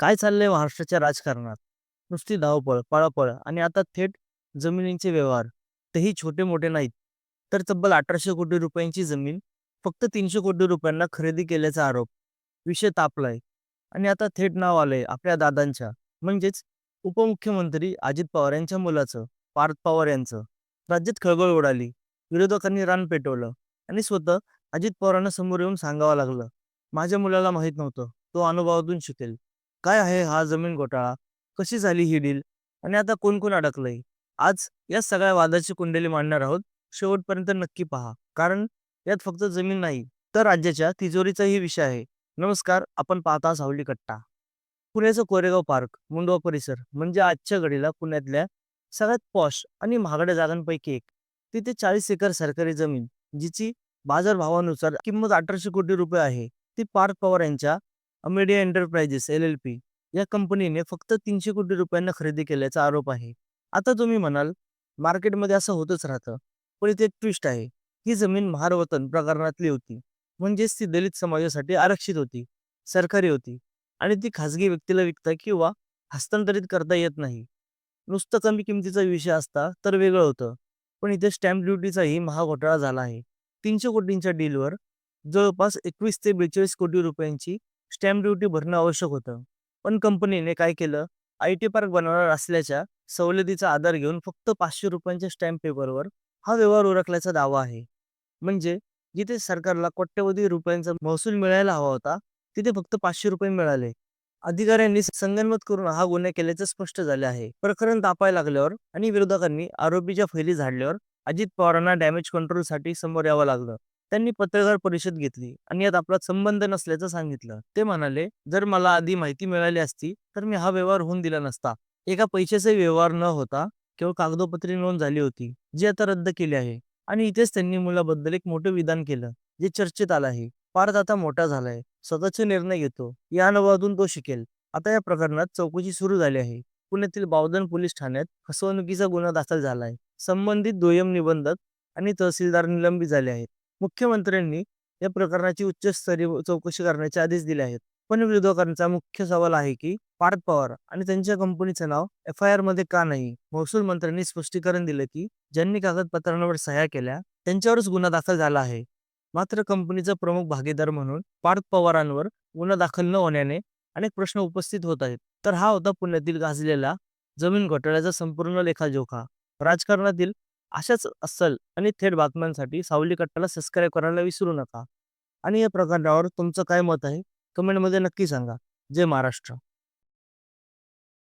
काय चाललंय महाराष्ट्राच्या राजकारणात? नुसती धावपळ, पळापळ आणि आता थेट जमिनींचे व्यवहार. तेही छोटे-मोठे नाहीत. तर तब्बल अठराशे कोटी रुपयांची जमीन फक्त तीनशे कोटी रुपयांना खरेदी केल्याचा आरोप. विषय तापलाय आणि आता थेट नाव आलंय आपल्या दादांच्या म्हणजेच उपमुख्यमंत्री अजित पवार यांच्या मुलाचं, पार्थ पवार यांचं. राज्यात खळबळ उडाली. विरोधकांनी रान पेटवलं आणि स्वतः अजित पवारांना समोर येऊन सांगावं लागलं, माझ्या मुलाला माहीत नव्हतं. तो अनुभवातून शिकेल. काय आहे हा जमीन घोटाळा? कशी झाली ही डील? आणि आता कोण-कोण अडकलंय? आज या सगळ्या वादाची कुंडली मांडणार आहोत. शेवटपर्यंत नक्की पहा. कारण यात फक्त जमीन नाही, तर राज्याच्या तिजोरीचाही विषय आहे. नमस्कार, आपण पाहता सावली कट्टा. पुण्याचं कोरेगाव पार्क, मुंडवा परिसर म्हणजे आजच्या घडीला पुण्यातल्या सगळ्यात पॉश आणि महागड्या जागांपैकी एक. तिथे 40 एकर सरकारी जमीन, जिची बाजारभावानुसार किंमत अठराशे कोटी रुपये आहे. ती पार्थ पवार यांच्या अमेडिया एंटरप्राइजेस एल-एल-पी या कंपनीने फक्त तीनशे कोटी रुपयांना खरेदी केल्याचा आरोप आहे. आता तुम्ही म्हणाल, मार्केटमध्ये असं होतच राहतं. पण इथे एक ट्विस्ट आहे. ही जमीन महारवतन प्रकरणातली होती. म्हणजेच ती दलित समाजासाठी आरक्षित होती, सरकारी होती आणि ती खाजगी व्यक्तीला विकता किंवा हस्तांतरित करता येत नाही. नुसतं कमी किमतीचा विषय असता तर वेगळं होतं. पण इथे स्टॅम्प ड्युटीचाही महाघोटाळा झाला आहे. तीनशे कोटींच्या डीलवर जवळपास 21 ते 42 कोटी रुपयांची स्टॅम्प ड्युटी भरणं आवश्यक होतं. पण कंपनीने काय केलं? आयटी पार्क बनवणार असल्याच्या सवलतीचा आधार घेऊन फक्त पाचशे रुपयांच्या स्टॅम्प पेपरवर हा व्यवहार उरकल्याचा दावा आहे. म्हणजे जिथे सरकारला कोट्यवधी रुपयांचा महसूल मिळायला हवा होता, तिथे फक्त पाचशे रुपये मिळाले. अधिकाऱ्यांनी संगनमत करून हा गुन्हा केल्याचं स्पष्ट झाले आहे. प्रकरण तापायला लागल्यावर आणि विरोधकांनी आरोपीच्या फैली झाडल्यावर अजित पवारांना डॅमेज कंट्रोलसाठी समोर यावं लागलं. त्यांनी पत्रकार परिषद घेतली आणि यात आपला संबंध नसल्याचं सांगितलं. ते म्हणाले, जर मला आधी माहिती मिळाली असती, तर मी हा व्यवहार होऊन दिला नसता. एका पैशाचा व्यवहार न होता केवळ कागदोपत्री नोंद झाली होती, जी आता रद्द केली आहे. आणि इथेच त्यांनी मुलाबद्दल एक मोठं विधान केलं, जे चर्चेत आलं आहे. पार्थ आता मोठा झालाय, स्वतःचे निर्णय घेतो. या अनुभवातून तो शिकेल. आता या प्रकरणात चौकशी सुरू झाली आहे. पुण्यातील बावधन पोलीस ठाण्यात फसवणुकीचा गुन्हा दाखल झाला आहे. संबंधित दुय्यम निबंधक आणि तहसीलदार निलंबित झाले आहेत. मुख्यमंत्र्यांनी या प्रकरणाची उच्चस्तरीय चौकशी करण्याचे आदेश दिले आहेत. पण विरोधकांचा मुख्य सवाल आहे की पार्थ पवार आणि त्यांच्या कंपनीचं नाव एफ-आय-आरमध्ये का नाही? महसूल मंत्र्यांनी स्पष्टीकरण दिलं की ज्यांनी कागदपत्रांवर सह्या केल्या त्यांच्यावरच गुन्हा दाखल झाला आहे. मात्र कंपनीचा प्रमुख भागीदार म्हणून पार्थ पवारांवर गुन्हा दाखल न होण्याने अनेक प्रश्न उपस्थित होत आहेत. तर हा होता पुण्यातील गाजलेला जमीन घोटाळ्याचा संपूर्ण लेखाजोखा. राजकारणातील अशाच अस्सल आणि थेट बातम्यांसाठी सावली कट्टाला सबस्क्राईब करायला विसरू नका. आणि या प्रकरणावर तुमचं काय मत आहे? कमेंटमध्ये नक्की सांगा. जय महाराष्ट्र.